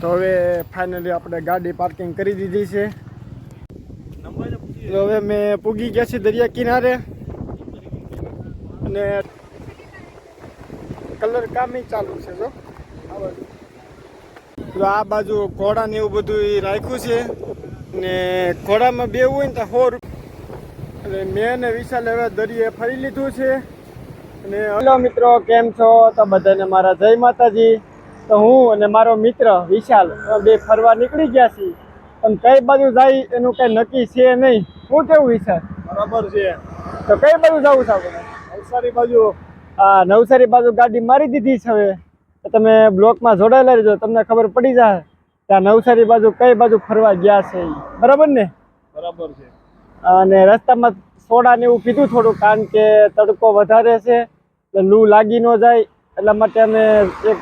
તો હવે ફાઇનલી આપણે ગાડી પાર્કિંગ કરી દીધી છે. તો હવે મેં પૂગી ગયા છે દરિયા કિનારે. અને કલર કામ ચાલુ છે, જો. આ બાજુ ઘોડા ને એવું બધું રાખ્યું છે. ને ઘોડામાં બે હોય ને તો રૂપિયા અને મેં ને વિશાલ હવે દરિયે ફરી લીધું છે. અને હલો મિત્રો, કેમ છો? તો બધાને મારા જય માતાજી. તો હું અને મારો મિત્ર વિશાલ બે ફરવા નીકળી ગયા છીએ. પણ કઈ બાજુ જાય એનું કઈ નક્કી છે નહીં. શું કેવું વિશાલ? બરાબર છે. તો કઈ બાજુ જવું છે આપણે? નવસારી બાજુ. હા નવસારી બાજુ ગાડી મારી દીધી છે હવે. તમે બ્લોકમાં જોડાયેલા રહેજો તમને ખબર પડી જાય કે આ નવસારી બાજુ કઈ બાજુ ફરવા ગયા છે. બરાબર ને? બરાબર છે. અને રસ્તામાં સોડા ને એવું પીધું થોડું કારણ કે તડકો વધારે છે એટલે લૂ લાગી ન જાય. એટલા માટે અમે એક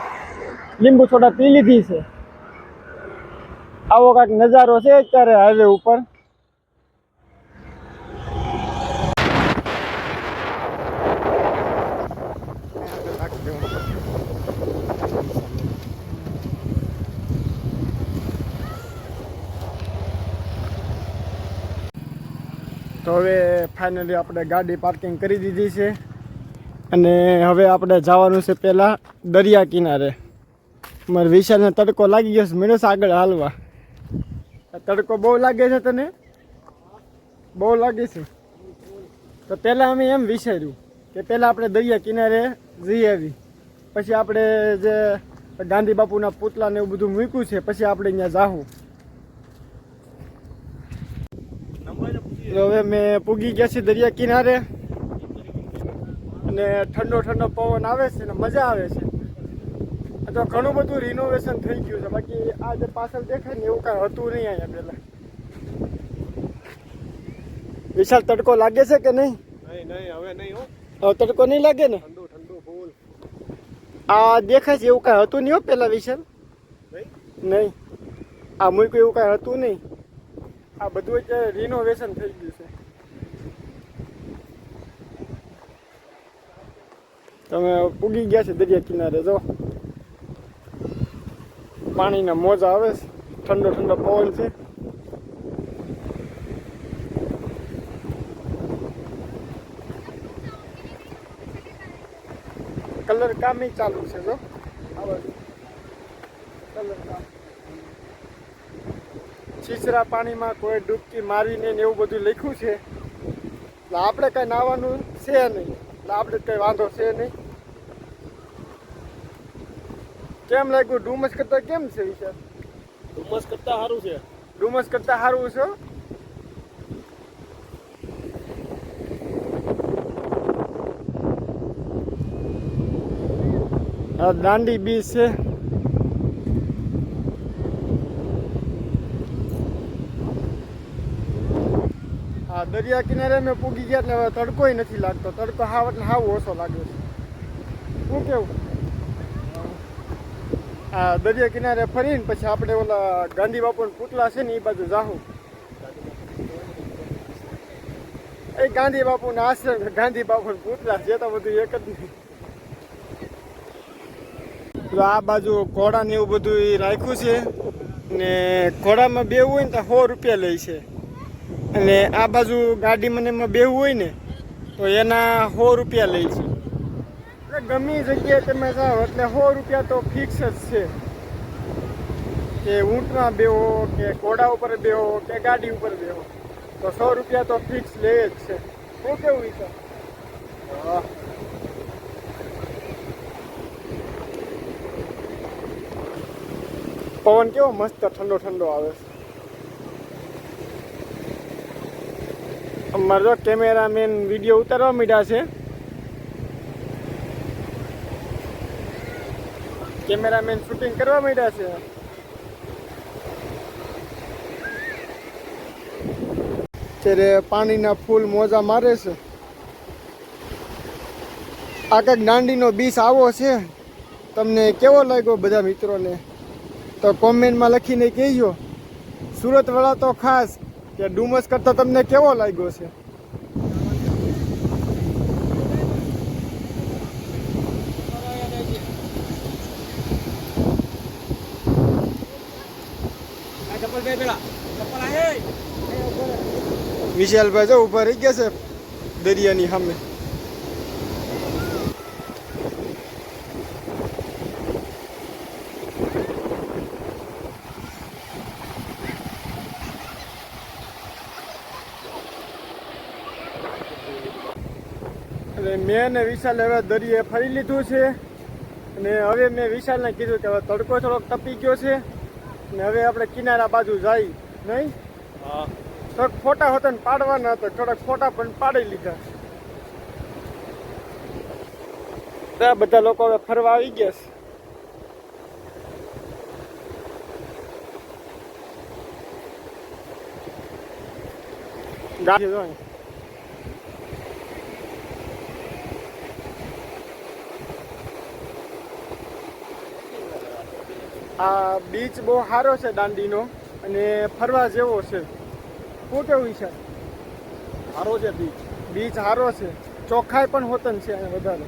લીંબુ સોડા પી લીધી છે. આવો કાંઈક નજારો છે અત્યારે હાઈવે ઉપર. તો હવે ફાઇનલી આપણે ગાડી પાર્કિંગ કરી દીધી છે. અને હવે આપણે જવાનું છે પહેલાં દરિયા કિનારે. મારે વિશાલને તડકો લાગી ગયો છે. મેળસ આગળ હાલવા. તડકો બહુ લાગે છે તને? બહુ લાગે છે. તો પહેલાં અમે એમ વિચાર્યું કે પહેલાં આપણે દરિયા કિનારે જઈ આવી. પછી આપણે જે ગાંધી બાપુના પૂતલા ને એવું બધું મૂક્યું છે, પછી આપણે અહીંયા જાહું. હવે મેં પૂગી ગયા છે દરિયા કિનારે. અને ઠંડો ઠંડો પવન આવે છે ને મજા આવે છે. તો ઘણું બધું રિનોવેશન થઈ ગયું છે. બાકી આ જે પાછળ દેખાય ને એવું કાંઈ હતું નહીં અહીંયા પહેલાં. વિશાલ તડકો લાગે છે કે નહીં? નહીં નહીં હવે નહીં હો. તડકો નહીં લાગે ને? ઠંડુ ઠંડુ ફૂલ. આ દેખાય છે એવું કાંઈ હતું નહીં હો પહેલાં વિશાલ? નહીં. નહીં. આ મૂક્યું એવું કાંઈ હતું નહીં? આ બધું જ રિનોવેશન થઈ ગયું છે. તમે પૂગી ગયા છે દરિયા કિનારે જો. પાણીના મોજા આવે છે. ઠંડો ઠંડો પવન છે. કલર કામ ચાલુ છે, જો. કલર કામ. છીછરા પાણીમાં કોઈ ડૂબકી મારીને ને એવું બધું લખ્યું છે. એટલે આપણે કઈ નાવાનું છે નહીં. એટલે આપણે કઈ વાંધો છે નહીં. કેમ લાગ્યું ડુમસ કરતા કેમ છે વિશાલ? ડુમસ કરતા સારું છે. ડુમસ કરતા સારું છે? આ દાંડી બીચ છે. હા દરિયા કિનારે મેં પૂગી ગયા એટલે હવે તડકોય નથી લાગતો. તડકો હાવ એટલે હાવ ઓછો લાગે છે. શું કેવું? હા દરિયા કિનારે ફરીને પછી આપણે ઓલા ગાંધી બાપુના પુતળા છે ને એ બાજુ જાહું. એ ગાંધી બાપુના આશ્રમ ગાંધી બાપુના પુતળા છે તો બધું એક જ નહીં. આ બાજુ ઘોડા ને એવું બધું રાખ્યું છે ને ઘોડામાં બેવું હોય ને તો સો રૂપિયા લે છે. અને આ બાજુ ગાડીમાં ને એમાં બેવું હોય ને તો એના સો રૂપિયા લે છે. ગમે જગ્યાએ તમે જાઓ એટલે સો રૂપિયા તો ફિક્સ જ છે. કે ઊંટમાં બેહો કે ઘોડા ઉપર બેહો કે ગાડી ઉપર બેહો. તો સો રૂપિયા તો ફિક્સ લે જ છે. શું કેવું વિચાર? હા. પવન કેવો મસ્ત ઠંડો ઠંડો આવે છે. અમારો કેમેરામેન વીડિયો ઉતારવા માંડ્યા છે. કેમેરામેન શૂટિંગ કરવા માંડ્યા છે. અત્યારે પાણીના ફૂલ મોજા મારે છે. આ કંઈક દાંડીનો બીચ આવો છે. તમને કેવો લાગ્યો બધા મિત્રોને? તો કોમેન્ટમાં લખીને કહેજો. સુરતવાળા તો ખાસ, કે ડુમસ કરતાં તમને કેવો લાગ્યો છે? વિશાલભાઈ જો ઊભા રહી ગયા છે દરિયાની સામે. મેં ને વિશાલ હવે દરિયે ફરી લીધું છે. અને હવે મેં વિશાલને કીધું કે હવે તડકો થોડોક તપી ગયો છે. ને હવે આપણે કિનારા બાજુ જાય નહીં? હા. થોડાક ફોટા હતા ને પાડવાના હતા થોડાક ફોટા પણ પાડી લીધા. બધા લોકો હવે ફરવા આવી ગયા છે. ગાડી આ બીચ બહુ સારો છે દાંડીનો અને ફરવા જેવો છે. શું કેવું છે? સારો છે બીચ. બીચ સારો છે. ચોખ્ખાઈ પણ હોતન છે અહીંયા વધારે.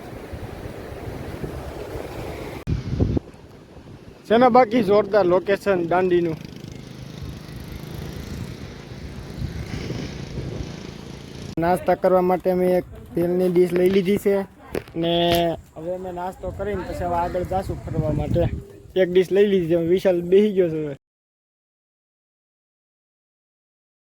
છે ને બાકી જોરદાર લોકેશન દાંડીનું? નાસ્તા કરવા માટે અમે એક તેલની ડીશ લઈ લીધી છે ને હવે અમે નાસ્તો કરીને પછી હવે આગળ જાશું ફરવા માટે. એક ડીશ લઈ લીધી છે. વિશાલ બેસી ગયો છે